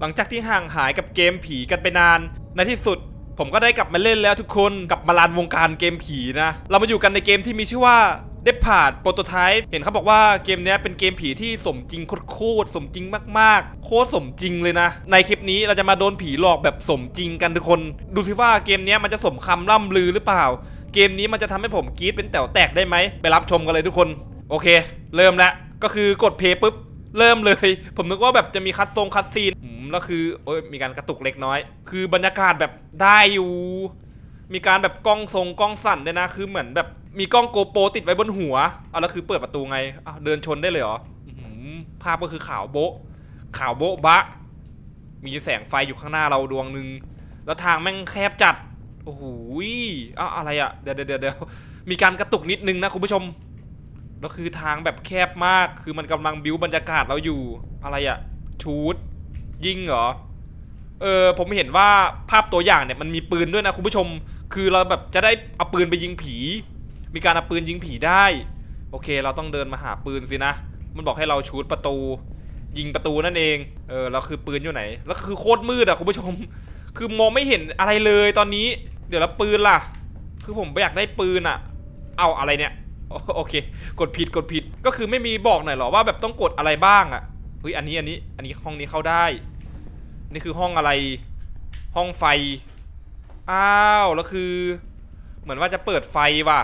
หลังจากที่ห่างหายกับเกมผีกันไปนาน ในที่สุด ผมก็ได้กลับมาเล่นแล้วทุกคนกลับมาลานวงการเกมผีนะ เรามาอยู่กันในเกมที่มีชื่อว่าเด p พาดโปรโตไทป์เห็นเขาบอกว่าเกมนี้เป็นเกมผีที่สมจริงโคตรสมจริงมากๆ โคตรสมจริงเลยนะ ในคลิปนี้เราจะมาโดนผีหลอกแบบสมจริงกันทุกคน ดูสิว่าเกมนี้มันจะสมคำล่ำลือหรือเปล่า เกมนี้มันจะทำให้ผมกรี๊ดเป็นแต๋วแตกได้ไหมไปรับชมกันเลยทุกคน โอเค เริ่มแล้วก็คือกดเพย์ปุ๊บเริ่มเลย ผมนึกว่าแบบจะมีคัดทรงคัดซีน แล้วคือโอ้ยมีการกระตุกเล็กน้อย คือบรรยากาศแบบได้อยู่ มีการแบบกล้องทรงกล้องสั่นด้วยนะ คือเหมือนแบบมีกล้องโกโปรติดไว้บนหัวเอาแล้วคือเปิดประตูไงอ้าเดินชนได้เลยเหรออื้อหือภาพก็คือขาวโบ๊ะขาวโบ๊ะบะ มีแสงไฟอยู่ข้างหน้าเราดวงหนึ่งแล้วทางแม่งแคบจัด โอ้โหยอ้าวอะไรอะเดี๋ยวเดี๋ยวเดี๋ยวมีการกระตุกนิดนึงนะคุณผู้ชม แล้วคือทางแบบแคบมาก คือมันกำลังบิ้วบรรยากาศเราอยู่ อะไรอะชูด ยิงเหรอ เออผมเห็นว่าภาพตัวอย่างเนี่ยมันมีปืนด้วยนะคุณผู้ชม คือเราแบบจะได้เอาปืนไปยิงผี มีการเอาปืนยิงผีได้ โอเค เราต้องเดินมาหาปืนสินะ มันบอกให้เราชูดประตู ยิงประตูนั่นเอง เออแล้วคือปืนอยู่ไหน แล้วคือโคตรมืดอะคุณผู้ชม คือมองไม่เห็นอะไรเลยตอนนี้ เดี๋ยวแล้วปืนล่ะ คือผมอยากได้ปืนอะเอาอะไรเนี่ยโอเค กดผิดกดผิดก็คือไม่มีบอกหน่อยหรอว่าแบบต้องกดอะไรบ้างอะ เฮ้ยอันนี้อันนี้อันนี้ห้องนี้เข้าได้ นี่คือห้องอะไร ห้องไฟ อ้าวแล้วคือ เหมือนว่าจะเปิดไฟว่ะ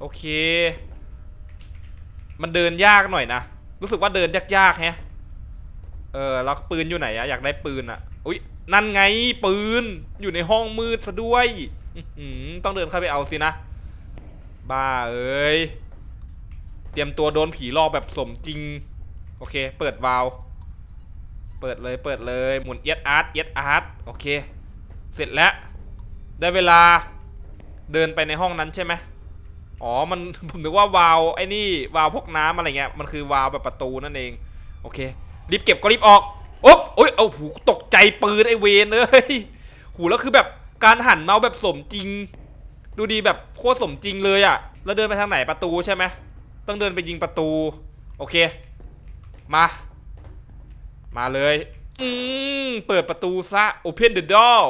โอเค มันเดินยากหน่อยนะ รู้สึกว่าเดินยากๆแฮะ เออแล้วปืนอยู่ไหนอะอยากได้ปืนอะอุ้ยนั่นไงปืนอยู่ในห้องมืดซะด้วยต้องเดินเข้าไปเอาสินะ บ้าเอ้ย เตรียมตัวโดนผีหลอกแบบสมจริง โอเค เปิดวาล์วเปิดเลยเปิดเลยหมุนเอียดอาร์ตเอียดอาร์ตโอเค เสร็จแล้ว ได้เวลาเดินไปในห้องนั้นใช่ไหมอ๋อ มันผมนึกว่าวาล์วไอ้นี่วาล์วพวกน้ำอะไรเงี้ย มันคือวาล์วแบบประตูนั่นเอง โอเค รีบเก็บก็รีบออกโอ๊บโอ้ยเอาหูตกใจปืนไอเวนเลยหูแล้วคือแบบการหันเมาส์แบบสมจริง ดูดีแบบโคตรสมจริงเลยอะ่ะ แล้วเดินไปทางไหนประตูใช่ไหมต้องเดินไปยิงประตู โอเค มา มาเลย อืม เปิดประตูซะ Open the door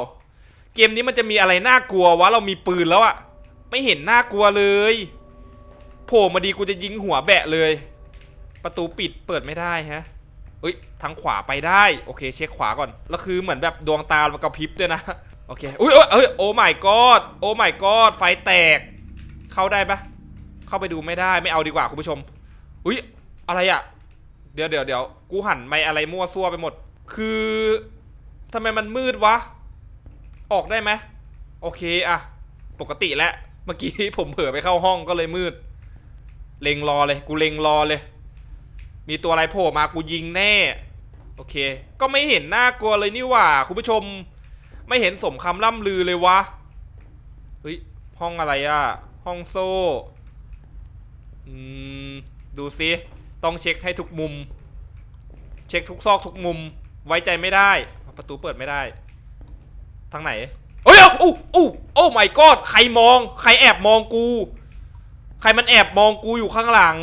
เกมนี้มันจะมีอะไรน่ากลัววะ เรามีปืนแล้วอะไม่เห็นน่ากลัวเลยโผล่มาดีกูจะยิงหัวแบะเลย ประตูปิดเปิดไม่ได้ฮะเอ้ยทางขวาไปได้ โอเค เช็คขวาก่อน แล้วคือเหมือนแบบดวงตามันกระพริบด้วยนะ โอเค อุ้ยเอ้ยเอ้ยโอ้ my god โอ้ my god ไฟแตก เข้าได้ปะเข้าไปดูไม่ได้ ไม่เอาดีกว่าคุณผู้ชม อุ้ย อะไรอะ เดี๋ยวเดี๋ยวเดี๋ยวกูหันไม่อะไรมั่วซั่วไปหมด คือทำไมมันมืดวะ ออกได้ไหมโอเคอะปกติแล้วเมื่อกี้ผมเผลอไปเข้าห้องก็เลยมืด เล็งรอเลย กูเล็งรอเลย มีตัวอะไรโผล่มากูยิงแน่ โอเค ก็ไม่เห็นน่ากลัวเลยนี่หว่า คุณผู้ชม ไม่เห็นสมคำล่ำลือเลยวะเฮ้ยห้องอะไรอะห้องโซ่ อืม ดูซิ ต้องเช็คให้ทุกมุม เช็คทุกซอกทุกมุม ไว้ใจไม่ได้ ประตูเปิดไม่ได้ ทางไหนเฮ้ยเอาอู้อู้โอ้ my god ใครมอง ใครแอบมองกู ใครมันแอบมองกูอยู่ข้างหลัง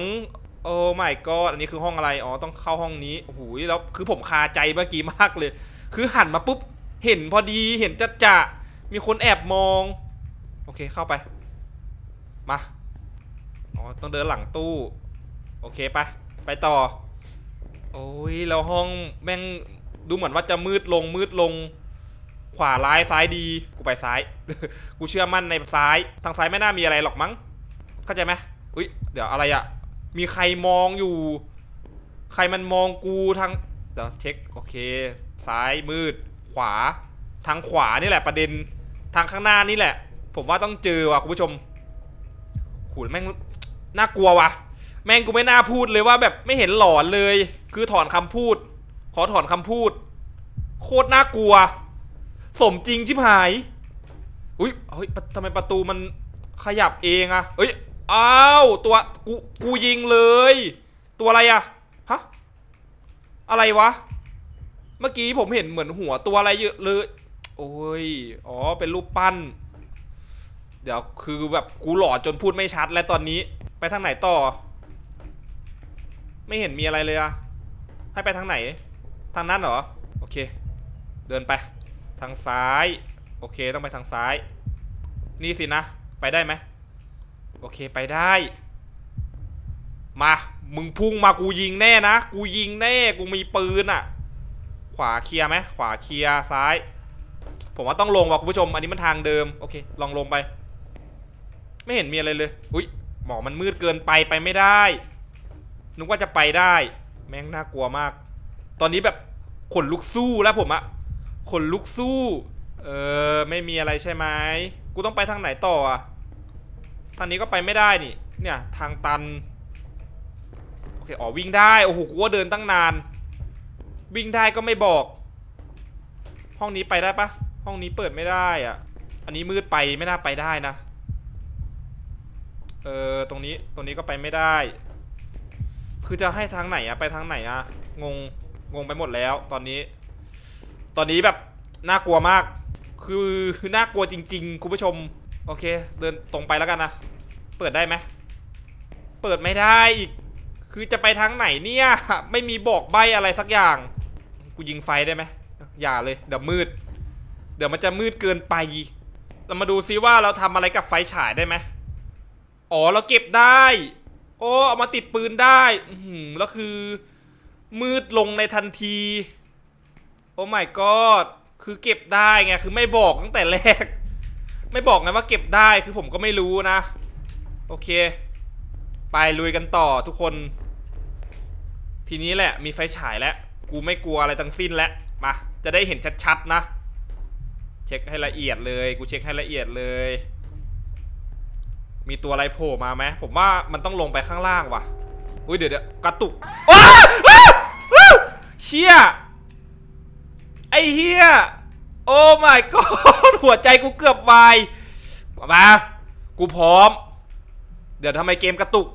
โอ้ my god อันนี้คือห้องอะไร อ๋อ ต้องเข้าห้องนี้โอ้โหแล้วคือผมคาใจเมื่อกี้มากเลย คือหันมาปุ๊บ เห็นพอดี เห็นจะจะ มีคนแอบมอง โอเค เข้าไป มา อ๋อ ต้องเดินหลังตู้ โอเคไป ไปต่อ โอ้ยแล้วห้องแม่งดูเหมือนว่าจะมืดลงมืดลง ขวาร้ายซ้ายดี กูไปซ้าย กูเชื่อมั่นในซ้าย ทางซ้ายไม่น่ามีอะไรหรอกมั้ง เข้าใจไหมอุ้ยเดี๋ยวอะไรอะมีใครมองอยู่ ใครมันมองกูทางเดี๋ยวเช็คโอเค ซ้ายมืด ขวา ทางขวานี่แหละประเด็น ทางข้างหน้านี่แหละ ผมว่าต้องเจอว่ะคุณผู้ชมหูแม่งน่ากลัวว่ะ แม่งกูไม่น่าพูดเลยว่าแบบไม่เห็นหลอนเลย คือถอนคำพูด ขอถอนคำพูด โคตรน่ากลัว สมจริงชิบหาย อุ้ยเฮ้ยทำไมประตูมันขยับเองอะเอ้ยอ้าวตัวกูกูยิงเลย ตัวอะไรอะฮะอะไรวะ เมื่อกี้ผมเห็นเหมือนหัวตัวอะไรเยอะเลย โอ้ยอ๋อเป็นรูปปั้น เดี๋ยวคือแบบกูหลอนจนพูดไม่ชัดแล้วตอนนี้ ไปทางไหนต่อ ไม่เห็นมีอะไรเลยอะให้ไปทางไหน ทางนั้นเหรอ โอเค เดินไป ทางซ้าย โอเค ต้องไปทางซ้าย นี่สินะ ไปได้ไหม โอเค ไปได้ มา มึงพุ่งมากูยิงแน่นะ กูยิงแน่ กูมีปืนอะขวาเคลียร์ไหม ขวาเคลียร์ ซ้าย ผมว่าต้องลงว่ะคุณผู้ชม อันนี้มันทางเดิม โอเค ลองลงไป ไม่เห็นมีอะไรเลย อุ้ยหมอกมันมืดเกินไป ไปไม่ได้ นึกว่าจะไปได้ แม่งน่ากลัวมาก ตอนนี้แบบขนลุกสู้แล้วผมอะขนลุกสู้ เออไม่มีอะไรใช่ไหมกูต้องไปทางไหนต่ออะทางนี้ก็ไปไม่ได้นี่ เนี่ยทางตัน โอเค อ๋อวิ่งได้ โอ้โห กูว่าเดินตั้งนาน วิ่งได้ก็ไม่บอก ห้องนี้ไปได้ปะ ห้องนี้เปิดไม่ได้อะอันนี้มืดไปไม่น่าไปได้นะ เออ ตรงนี้ ตรงนี้ก็ไปไม่ได้ คือจะให้ทางไหนอะไปทางไหนอะงงงงไปหมดแล้ว ตอนนี้ ตอนนี้แบบน่ากลัวมาก คือน่ากลัวจริง ๆ คุณผู้ชม โอเค เดินตรงไปแล้วกันนะเปิดได้ไหมเปิดไม่ได้อีก คือจะไปทางไหนเนี่ย ไม่มีบอกใบอะไรสักอย่าง กูยิงไฟได้ไหมอย่าเลย เดี๋ยวมืด เดี๋ยวมันจะมืดเกินไป เรามาดูซิว่าเราทำอะไรกับไฟฉายได้ไหมอ๋อ เราเก็บได้ โอ้เอามาติดปืนได้อืแล้วคือ มืดลงในทันที โอ้ my god คือเก็บได้ไง คือไม่บอกตั้งแต่แรก ไม่บอกไงว่าเก็บได้ คือผมก็ไม่รู้นะ โอเค ไปลุยกันต่อทุกคน ทีนี้แหละ มีไฟฉายแล้ว กูไม่กลัวอะไรทั้งสิ้นแล้ว มา จะได้เห็นชัดๆนะ เช็คให้ละเอียดเลย กูเช็คให้ละเอียดเลย มีตัวอะไรโผล่มาไหมผมว่ามันต้องลงไปข้างล่างว่ะ อุ้ยเดี๋ยวเดี๋ยวกระตุกอ้าวอ้าวอ้าวเชี่ยไอ้เฮียโอ้ my god หัวใจกูเกือบวายมากูพร้อม เดี๋ยวทำไมเกมกระตุก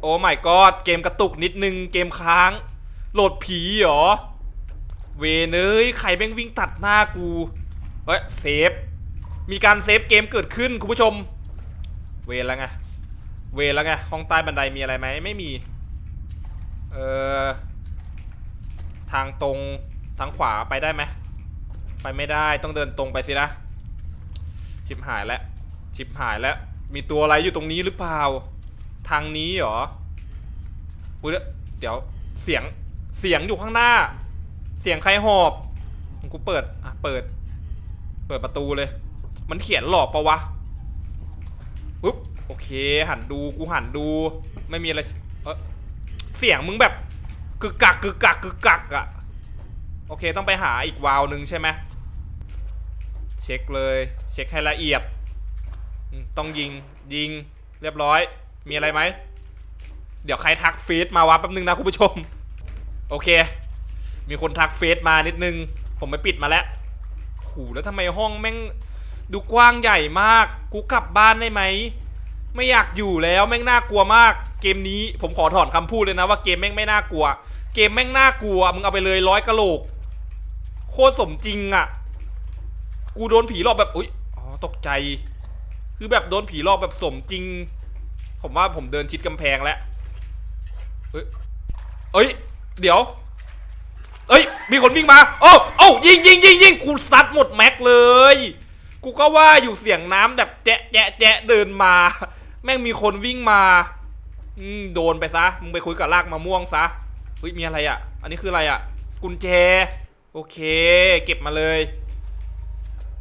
โอ้ my god เกมกระตุกนิดนึงเกมค้าง โหลดผีเหรอ เวเนยใครแม่งวิ่งตัดหน้ากู เฮ้ยเซฟมีการเซฟเกมเกิดขึ้น คุณผู้ชม เวรแล้วไง เวรแล้วไง ห้องใต้บันไดมีอะไรไหม ไม่มี เอ่อ ทางตรง ทางขวาไปได้ไหม ไปไม่ได้ ต้องเดินตรงไปสินะ ชิบหายแล้ว ชิบหายแล้ว มีตัวอะไรอยู่ตรงนี้หรือเปล่า ทางนี้เหรอ อุ๊ยเดี๋ยว เสียง เสียงอยู่ข้างหน้า เสียงใครหอบ กูเปิด อะ เปิด เปิดประตูเลย มันเขียนหลอกปะวะ ปุ๊บโอเค หันดูกูหันดู ไม่มีอะไรเออเสียงมึงแบบกึกกักกึกกักกึกกักอะโอเคต้องไปหาอีกวาล์วหนึ่งใช่ไหมเช็คเลย เช็คให้ละเอียด ต้องยิงยิงเรียบร้อย มีอะไรไหม เดี๋ยวใครทักเฟซมาวะแป๊บนึงนะคุณผู้ชม โอเค มีคนทักเฟซมานิดนึง ผมไปปิดมาแล้วหูแล้วทำไมห้องแม่ง ดูกว้างใหญ่มาก กูกลับบ้านได้ไหม ไม่อยากอยู่แล้วแม่งน่ากลัวมาก เกมนี้ผมขอถอนคำพูดเลยนะว่าเกมแม่งไม่น่ากลัว เกมแม่งน่ากลัว มึงเอาไปเลยร้อยกะโหลก โคตรสมจริงอะ่ะ กูโดนผีหลอกแบบ อุ๊ย อ๋อ ตกใจ คือแบบโดนผีหลอกแบบสมจริง ผมว่าผมเดินชิดกำแพงแล้วเฮ้ย เอ้ย เดี๋ยวเอ้ย มีคนวิ่งมา โอ้โอ้ยิงยิงยิงยิงกูซัดหมดแม็กเลย กูก็ว่าอยู่เสียงน้ำแบบแจ๊ะแจ๊ะแจ๊ะเดินมา แม่งมีคนวิ่งมา อืมโดนไปซะ มึงไปคุยกับลากมะม่วงซะเฮ้ยมีอะไรอะ อันนี้คืออะไรอะ กุญแจ โอเค เก็บมาเลย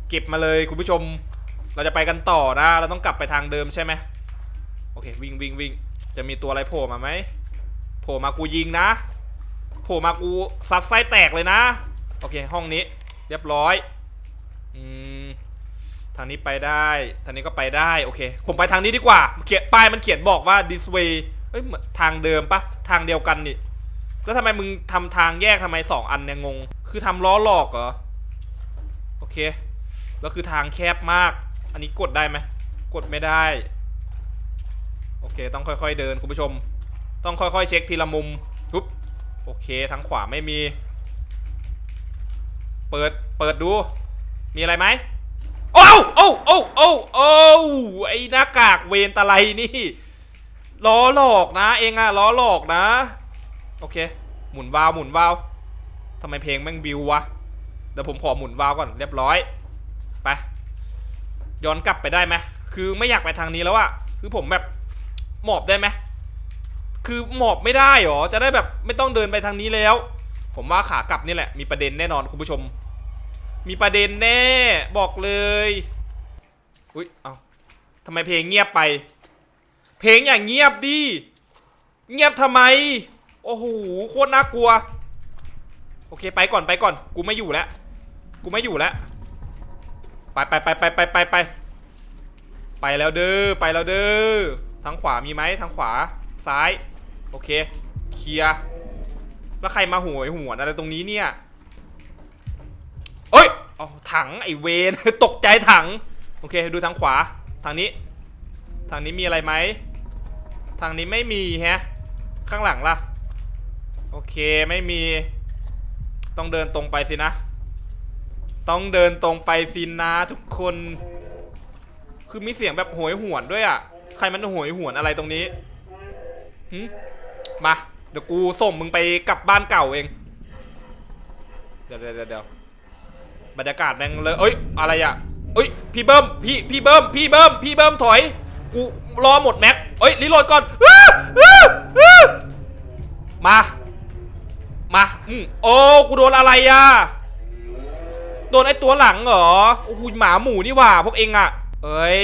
เก็บมาเลยคุณผู้ชม เราจะไปกันต่อนะ เราต้องกลับไปทางเดิมใช่ไหมโอเค วิ่งวิ่งวิ่งจะมีตัวอะไรโผล่มาไหมโผล่มากูยิงนะโผล่มากูซัดไส้แตกเลยนะ โอเค ห้องนี้ เรียบร้อย อืมางนี้ไปได้ ทางนี้ก็ไปได้ โอเค ผมไปทางนี้ดีกว่า เขียนป้ายมันเขียนบอกว่า this way เอ้ยทางเดิมปะ ทางเดียวกันนี่ แล้วทำไมมึงทำทางแยกทำไมสองอันเนี่ยงง คือทำล้อหลอกเหรอ โอเค แล้วคือทางแคบมาก อันนี้กดได้ไหม กดไม่ได้ โอเค ต้องค่อยๆเดินคุณผู้ชม ต้องค่อยๆ เช็คทีละมุมปุ๊บ โอเค ทางขวาไม่มี เปิด เปิดดู มีอะไรไหม โอ้โอ้โอ้โอ้โอ้ไอ้หน้ากากเวนตะไลนี่ล้อหลอกนะ เองอะล้อหลอกนะ โอเค หมุนวาล์วหมุนวาล์วทำไมเพลงแม่งบิววะเดี๋ยวผมขอหมุนวาล์วก่อนเรียบร้อยไปย้อนกลับไปได้ไหมคือไม่อยากไปทางนี้แล้วอะคือผมแบบหมอบได้ไหมคือหมอบไม่ได้หรอจะได้แบบไม่ต้องเดินไปทางนี้แล้ว ผมว่าขากลับนี่แหละมีประเด็นแน่นอนคุณผู้ชม มีประเด็นแน่บอกเลย อุ้ยเอาทำไมเพลงเงียบไป เพลงอย่างเงียบดิ เงียบทำไม โอ้โหโคตรน่ากลัว โอเคไปก่อนไปก่อน กูไม่อยู่แล้ว กูไม่อยู่แล้วไปไปไปไปไปไปไปไปแล้วเด้อไปแล้วเด้อทางขวามีไหมทางขวาซ้าย โอเคเคลียร์แล้วใครมาหวยหวนอะไรตรงนี้เนี่ย เอ้ยอ๋อถังไอเวนตกใจถัง โอเคดูทางขวา ทางนี้ ทางนี้มีอะไรไหม ทางนี้ไม่มีแฮะ ข้างหลังล่ะ โอเคไม่มี ต้องเดินตรงไปสินะ ต้องเดินตรงไปสินะทุกคน คือมีเสียงแบบโหยหวนด้วยอะ ใครมันโหยหวนอะไรตรงนี้หมาเดี๋ยวกูส่งมึงไปกลับบ้านเก่าเอง เดี๋ยวเดี๋ยวเดี๋ยว บรรยากาศแม่งเลยเอ้ยอะไรอะเอ้ยพี่เบิ้มพี่พี่เบิ้มพี่เบิ้มพี่เบิ้มถอยกูรอหมดแม็กเอ้ยรีโหลดก่อนมามาอืมโอ้กูโดนอะไรอะโดนไอตัวหลังเหรอโอ้โหหมาหมูนี่หว่าพวกเองอะเอ้ย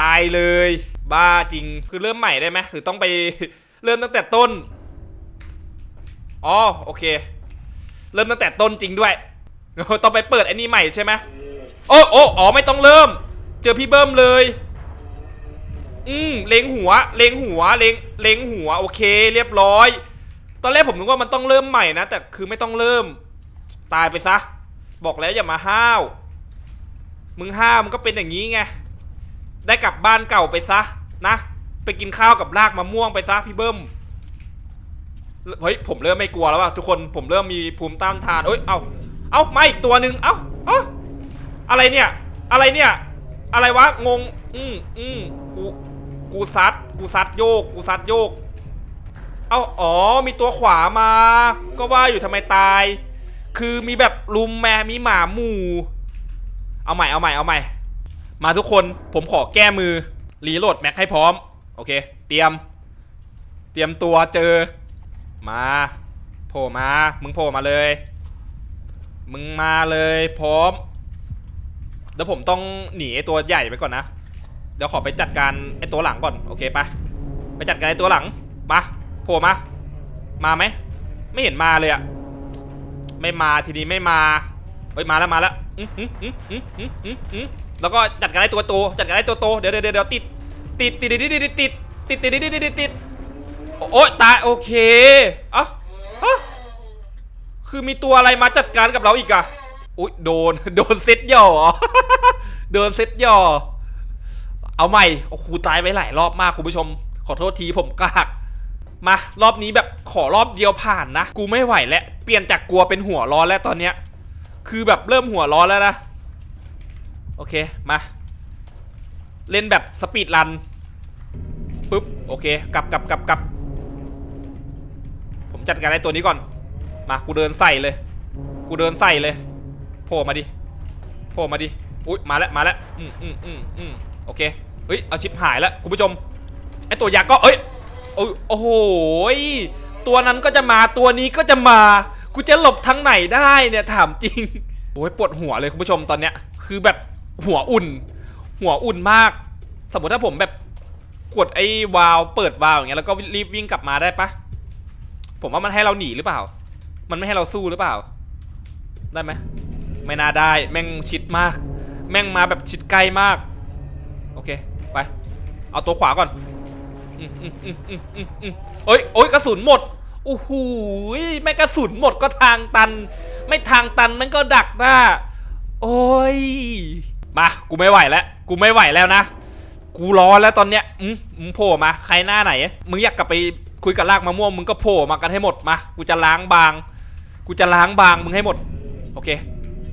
ตายเลย บ้าจริงคือเริ่มใหม่ได้ไหมหรือต้องไปเริ่มตั้งแต่ต้นอ๋อโอเค เริ่มตั้งแต่ต้นจริงด้วย ต้องไปเปิดไอ้นี่ใหม่ใช่ไหมโอ้โอ้อ๋อไม่ต้องเริ่ม เจอพี่เบิ้มเลย อืมเล็งหัว เล็งหัว เล็ง เล็งหัว โอเค เรียบร้อย ตอนแรกผมนึกว่ามันต้องเริ่มใหม่นะ แต่คือไม่ต้องเริ่ม ตายไปซะ บอกแล้วอย่ามาห้าว มึงห้าวมึงก็เป็นอย่างนี้ไง ได้กลับบ้านเก่าไปซะ นะ ไปกินข้าวกับรากมะม่วงไปซะพี่เบิ้ม เฮ้ยผมเริ่มไม่กลัวแล้วว่ะทุกคน ผมเริ่มมีภูมิต้านทานเอ้ย เอ้า เอ้ามาอีกตัวหนึ่งเอ้าเอ้าอะไรเนี่ย อะไรเนี่ย อะไรวะ งง อืมอืมกู กูซัด กูซัดโยก กูซัดโยก เอ้า อ๋อ มีตัวขวามา ก็ว่าอยู่ทำไมตาย คือมีแบบลุมแมมีหมาหมู่ เอาใหม่ เอาใหม่ เอาใหม่ มาทุกคน ผมขอแก้มือ รีโหลดแม็กให้พร้อม โอเค เตรียม เตรียมตัวเจอ มา โผล่มา มึงโผล่มาเลย มึงมาเลยพร้อม เดี๋ยวผมต้องหนีไอตัวใหญ่ไปก่อนนะ เดี๋ยวขอไปจัดการไอตัวหลังก่อน โอเคปะไปจัดการไอตัวหลัง มาโผล่มา มาไหม ไม่เห็นมาเลยอะไม่มาทีนี้ไม่มาเฮ้ยมาแล้วมาแล้วอื้อหือหือหือหือหือหือแล้วก็จัดการไอตัวโต จัดการไอตัวโต เดี๋ยวเดี๋ยวเดี๋ยวติด ติดติดติดติดติดติดติดติดติดติดติดติดโอ้ยตายโอเค เอ้าฮะ คือมีตัวอะไรมาจัดการกับเราอีกอะอุ้ยโดน โดนเซตย่อเหรอโดนเซตย่อ เอาใหม่ โอ้โหตายไปหลายรอบมากคุณผู้ชม ขอโทษทีผมกากมารอบนี้แบบขอรอบเดียวผ่านนะ กูไม่ไหวแล้ว เปลี่ยนจากกลัวเป็นหัวร้อนแล้วตอนเนี้ย คือแบบเริ่มหัวร้อนแล้วนะ โอเค มา เล่นแบบสปีดรันปุ๊บ โอเค กลับกลับกลับกลับผมจัดการไอ้ตัวนี้ก่อน มากูเดินใส่เลย กูเดินใส่เลยโผล่มาดิโผล่มาดิอุ้ยมาแล้วมาแล้วอืมอืมอืมอืมโอเคเฮ้ยเอาชิปหายแล้วคุณผู้ชมไอตัวยักษ์ก็เอ้ยโอ้โหตัวนั้นก็จะมาตัวนี้ก็จะมากูจะหลบทางไหนได้เนี่ยถามจริงโอ้ยปวดหัวเลยคุณผู้ชมตอนเนี้ยคือแบบหัวอุ่น หัวอุ่นมาก สมมติถ้าผมแบบกดไอ้วาล์วเปิดวาล์วอย่างเงี้ยแล้วก็รีบวิ่งกลับมาได้ปะผมว่ามันให้เราหนีหรือเปล่า มันไม่ให้เราสู้หรือเปล่า ได้ไหมไม่น่าได้ แม่งชิดมาก แม่งมาแบบชิดใกลมาก โอเค ไป เอาตัวขวาก่อนเอ้ยโอ้ยกระสุนหมดโอ้โหยไม่กระสุนหมดก็ทางตัน ไม่ทางตันมันก็ดักหน้า โอ้ย มา กูไม่ไหวแล้ว กูไม่ไหวแล้วนะ กูร้อนแล้วตอนเนี้ยอืมมึงโผล่มา ใครหน้าไหน มึงอยากกลับไปคุยกับลากมะม่วง มึงก็โผล่มากันให้หมดมา กูจะล้างบาง กูจะล้างบางมึงให้หมด โอเค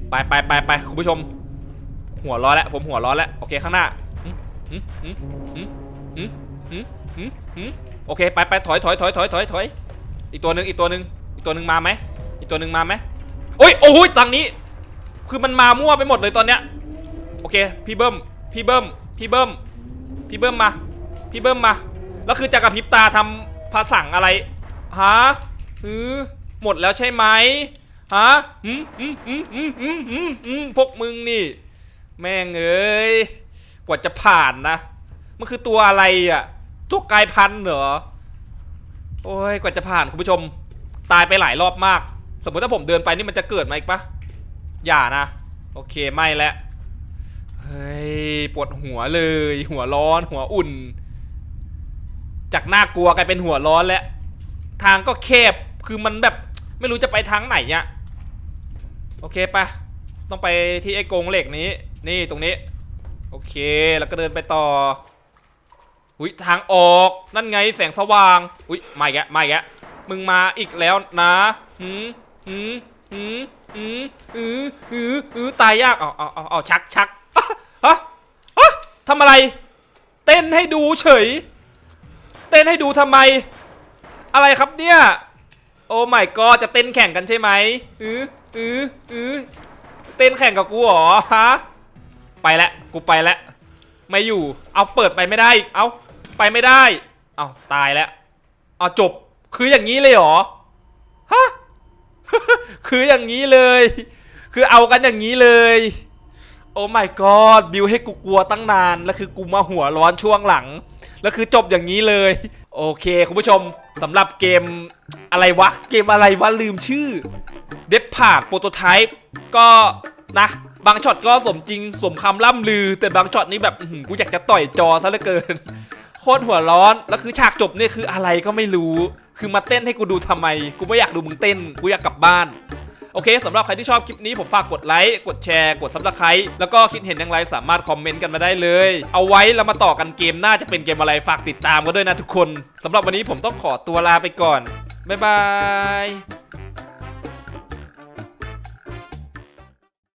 ไปไปไปไปคุณผู้ชม หัวร้อนแล้วผมหัวร้อนแล้วโอเคข้างหน้าโอเคไปไปถอยถอยถอยถอยถอยถอยอีกตัวหนึ่งอีกตัวหนึ่งอีกตัวหนึ่งมาไหมอีกตัวหนึ่งมาไหมโอ้ยโอ้ยตังนี้คือมันมามั่วไปหมดเลยตอนเนี้ยโอเคพี่เบิ้มพี่เบิ้มพี่เบิ้มพี่เบิ้มมา พี่เบิ้มมาแล้วคือจะกระพริบตาทำภาษาอะไรฮะอือ หมดแล้วใช่ไหมฮะอืมอืมอืมอืมอืมอืมอืมพวกมึงนี่ แม่งเอ้ยกว่าจะผ่านนะ มันคือตัวอะไรอะ ตัวกายพันธุ์เหรอ โอ้ย กว่าจะผ่านคุณผู้ชม ตายไปหลายรอบมาก สมมติถ้าผมเดินไปนี่มันจะเกิดมาอีกปะอย่านะ โอเคไม่แล้วเฮ้ยปวดหัวเลย หัวร้อน หัวอุ่น จากน่ากลัวกลายเป็นหัวร้อนแล้ว ทางก็แคบ คือมันแบบ ไม่รู้จะไปทางไหนเนี่ยโอเคปะต้องไปที่ไอ้กรงเหล็กนี้ นี่ตรงนี้ โอเคแล้วก็เดินไปต่ออุ้ยทางออกนั่นไงแสงสว่างอุ้ยมาอีกแล้วมาอีกแล้วมึงมาอีกแล้วนะหืมหืมหืมหืมอืออืออือตายยากเอาเอาเอาเอชักชักอะฮะฮะทำอะไร เต้นให้ดูเฉย เต้นให้ดูทำไม อะไรครับเนี่ย อ้ไม่ก็จะเต้นแข่งกันใช่ไหมอืออืออือเต้นแข่งกับกูเหรอฮะไปแล้วกูไปแล้วไม่อยู่ เอาเปิดไปไม่ได้อีกเอาไปไม่ได้ เอาตายแล้วเอาจบคืออย่างนี้เลยเหรอฮะคืออย่างนี้เลย คือเอากันอย่างนี้เลย โอ้ my god บิวให้กูกลัวตั้งนาน แล้วคือกูมาหัวร้อนช่วงหลัง แล้วคือจบอย่างนี้เลย โอเค คุณผู้ชมสำหรับเกมอะไรวะ เกมอะไรวะ ลืมชื่อ เด p ผาดโปรโตไทป์ก็นะ บางช็อตก็สมจริง สมคำล่ำลือ แต่บางช็อตนี่แบบกูอยากจะต่อยจอซะเหลือเกิน โคตรหัวร้อน แล้วคือฉากจบเนี่ยคืออะไรก็ไม่รู้ คือมาเต้นให้กูดูทำไม กูไม่อยากดูมึงเต้น กูอยากกลับบ้าน โอเคสำหรับใครที่ชอบคลิปนี้ผมฝากกดไลค์กดแชร์กดซับสไครต์แล้วก็คิดเห็นอย่างไรสามารถคอมเมนต์กันมาได้เลย เอาไว้แล้วมาต่อกันเกมหน้าจะเป็นเกมอะไรฝากติดตามกันด้วยนะทุกคนสำหรับวันนี้ผมต้องขอตัวลาไปก่อนบ๊ายบาย